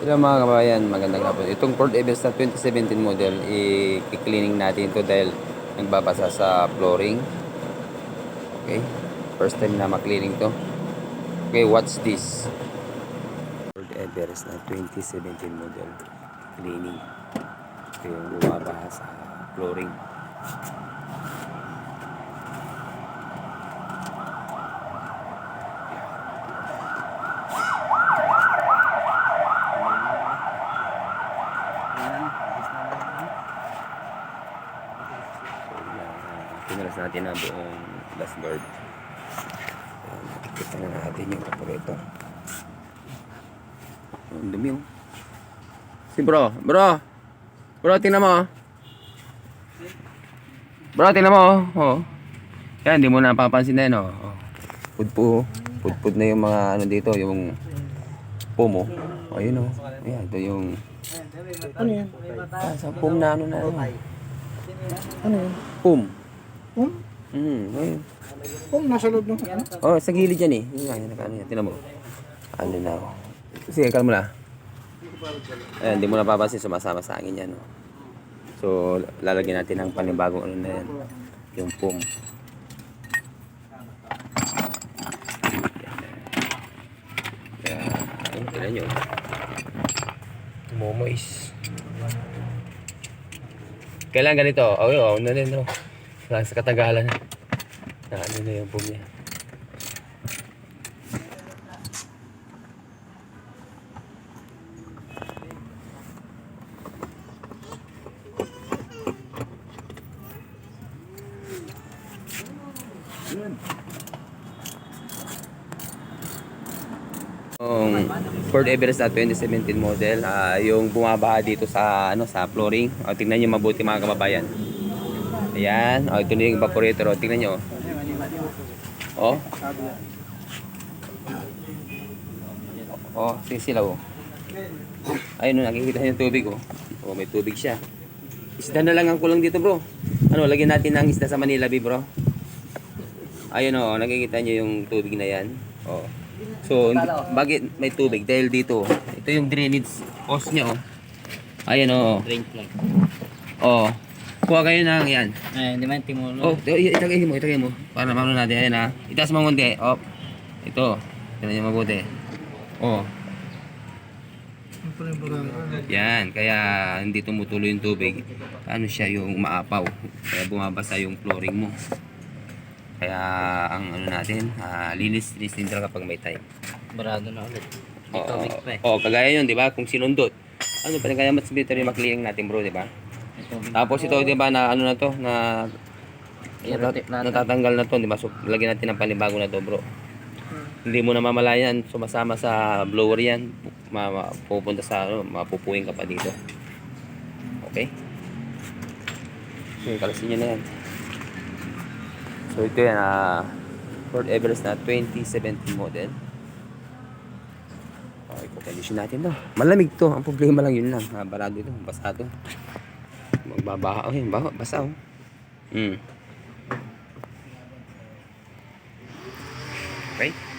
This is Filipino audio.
Hello mga kabayan, magandang hapon. Itong Ford Everest na 2017 model, i-cleaning natin to dahil nagbabasa sa flooring. Okay, first time na ma-cleaning to. Okay, what's this? Ford Everest na 2017 model, cleaning. Ito yung bumabaha sa flooring. So, na, pinalas natin ang buong dashboard. Ayan, Nakikita na natin yung operator. Ang dumi oh. Si bro, bro. Bro, tingnan mo. oh. Bro, tingnan mo. oh. Oh. Yan, hindi mo napapansin na yun. Oh. Oh. Pudpo. Pudpud na yung mga ano dito, yung pumo. Oh, yun oh. Ayan, ito yung... Ano yan? Ah, sa pum na ano na. Ano, ano yun? Pum? Hmm, ayun. Pum, nasa loob ng ano? Oh, sa gilid yan eh. Yun nga, yun, ano yan. Tinan mo. Ano na ako. Sige, kalma na. Ayan, hindi mo napapansin, sumasama sa akin yan. Oh. So, lalagyan natin ng panibagong ano na yan. Yung pum. Yan. Ayun, tignan nyo. Momois. Kailan ganito? Oh, yun, oh, na rin, no? Sa, sa katagalan. Na ano na yung pum niya. Yung Ford Everest na 2017 model, ah, yung bumabaha dito sa ano sa flooring. O, tingnan niyo mabuti mga kababayan. Ayan, o, ito na yung evaporator. O, tingnan niyo. Oh. Oh, sisilaw. Oh. Ayun, oh, nakikita niyo yung tubig oh. Oh, may tubig siya. Isda na lang ang kulang dito, bro. Ano, lagyan natin ng isda sa Manila, Bay, bro. Ayun oh, nakikita niyo yung tubig na yan. Oh. So, bakit may tubig? Dahil dito, ito yung drainage hose niya, oh. Ayan, oh. Drain plug. Oh. Kuha kayo ng yan. Ay, hindi man timulo. Oh, itagay mo, itagay mo. Para mamano natin. Ayan, ha. Itaas mo konti. Oh. Ito. Tignan niyo mabuti. Oh. Yan, kaya hindi tumutuloy yung tubig. Ano siya yung maapaw. Kaya bumabasa yung flooring mo. Kaya ang ano natin, ah, linis linis din talaga kapag may time. Barado na ulit. Oo, eh. oo, kagaya yun, di ba? Kung sinundot. Ano pa rin kaya mas better yung maklearing natin bro, di ba? Tubig. Tapos ito, di ba, na ano na to, na natin. natatanggal na to, di ba? So, lagyan natin ng panibago na to, bro. Hindi mo na mamalayan, sumasama sa blower yan. Ma, pupunta sa, ano, mapupuwing ka pa dito. Okay? Okay, kalasin nyo na yan. So, ito yan, ah, Ford Everest na 2017 model. Okay, condition natin to. Malamig to. Ang problema lang yun lang. Ah, barado ito. Basa to. Yun. Baha. Basa oh. Hmm. Okay.